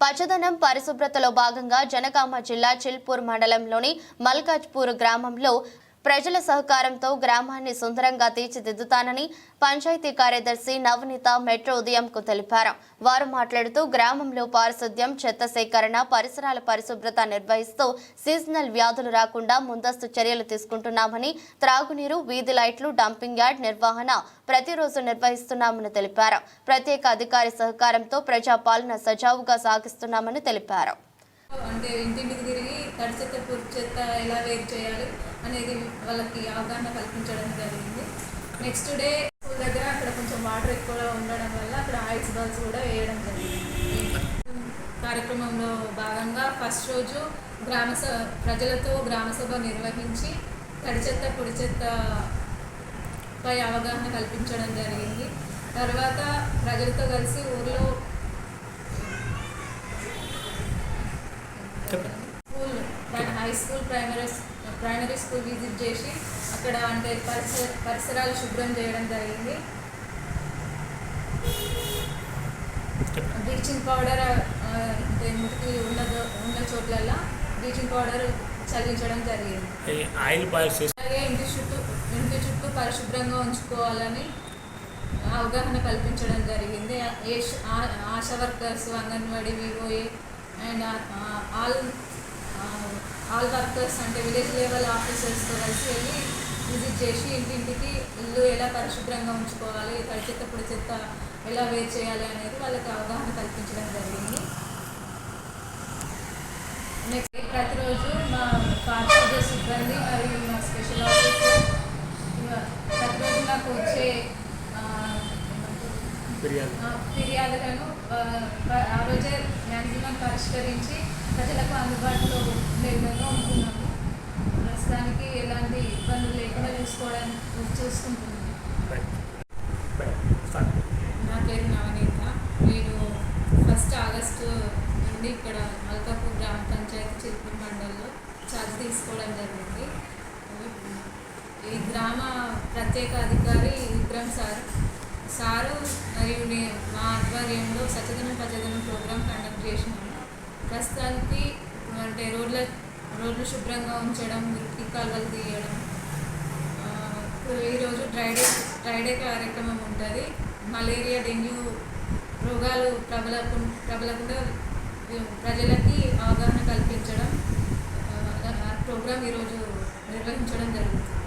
పచ్చదనం పరిశుభ్రతలో భాగంగా జనగామ జిల్లా చిల్పూర్ మండలంలోని మల్కాజ్పూర్ గ్రామంలో ప్రజల సహకారంతో గ్రామాన్ని సుందరంగా తీర్చిదిద్దుతానని పంచాయతీ కార్యదర్శి నవనీత మెట్రో ఉదయంకు తెలిపారు. వారు మాట్లాడుతూ గ్రామంలో పారిశుద్ధ్యం చెత్త సేకరణ పరిసరాల పరిశుభ్రత నిర్వహిస్తూ సీజనల్ వ్యాధులు రాకుండా ముందస్తు చర్యలు తీసుకుంటున్నామని త్రాగునీరు వీధి లైట్లు డంపింగ్ యార్డ్ నిర్వహణ ప్రతిరోజు నిర్వహిస్తున్నామని తెలిపారు. ప్రత్యేక అధికారి సహకారంతో ప్రజాపాలన సజావుగా సాగిస్తున్నామని తెలిపారు. అంటే ఇంటింటికి తిరిగి తడి చెత్త పొడి చెత్త ఎలా వేరు చేయాలి అనేది వాళ్ళకి అవగాహన కల్పించడం జరిగింది. నెక్స్ట్ డే స్కూల్ దగ్గర అక్కడ కొంచెం వాటర్ ఎక్కువ ఉండడం వల్ల అక్కడ ఐస్ బాల్స్ కూడా వేయడం జరిగింది. కార్యక్రమంలో భాగంగా ఫస్ట్ రోజు గ్రామ స ప్రజలతో గ్రామ సభ నిర్వహించి తడి చెత్త పొడి చెత్త పై అవగాహన కల్పించడం జరిగింది. తర్వాత ప్రజలతో కలిసి ఊర్లో high school primary primary school visit చేసి అక్కడ అంటే పరిసర పరిసరాలు శుభ్రం చేయడం జరిగింది. బ్లీచింగ్ పౌడర్ అంటే మురికి ఉన్న ఉన్న చోట్లల్లో బ్లీచింగ్ పౌడర్ చల్లించడం జరిగింది. ఆయిల్ అలాగే ఇంటి చుట్టూ ఇంటి చుట్టూ పరిశుభ్రంగా ఉంచుకోవాలని అవగాహన కల్పించడం జరిగింది. ఏ ASHA workers anganwadi VOA and all all workers అంటే విలేజ్ లెవెల్ ఆఫీసర్స్తో కలిసి వెళ్ళి విజిట్ చేసి ఇంటింటికి ఇల్లు ఎలా పరిశుభ్రంగా ఉంచుకోవాలి తడి చెత్త ఎలా వేరు చేయాలి అనేది వాళ్ళకి అవగాహన కల్పించడం జరిగింది. నెక్స్ట్ ప్రతిరోజు మా పారిశుద్ధ్య సిబ్బంది మరియు మా స్పెషల్ ఆఫీసర్ ప్రతిరోజు నాకు వచ్చే ఫిర్యాదులను ఆ రోజే మ్యాక్సిమం పరిష్కరించి ప్రజలకు అందుబాటులో ఉండే విధంగా ఉంటున్నాము. ప్రస్తుతానికి ఎలాంటి ఇబ్బందులు లేకుండా చూసుకోవడానికి చూసుకుంటున్నాము నా పేరు నవనీత నేను ఫస్ట్ ఆగస్టు నుండి ఇక్కడ మల్కాపూర్ గ్రామ పంచాయతీ చిత్తూరు మండలంలో చదువు తీసుకోవడం జరిగింది. ఈ గ్రామ ప్రత్యేక అధికారి విక్రమ్ సార్ సారు మరియు నేను మా ఆధ్వర్యంలో సచదనం పచ్చదనం ప్రోగ్రాం కండక్ట్ చేసినాము. ప్రస్తుతానికి అంటే రోడ్ల రోడ్లు శుభ్రంగా ఉంచడం మురికి కాలువలు తీయడం ఈరోజు డ్రైడే డ్రైడే కార్యక్రమం ఉంటుంది. మలేరియా డెంగ్యూ రోగాలు ప్రబలకు ప్రబలకుండా ప్రజలకి అవగాహన కల్పించడం ప్రోగ్రాం ఈరోజు నిర్వహించడం జరుగుతుంది.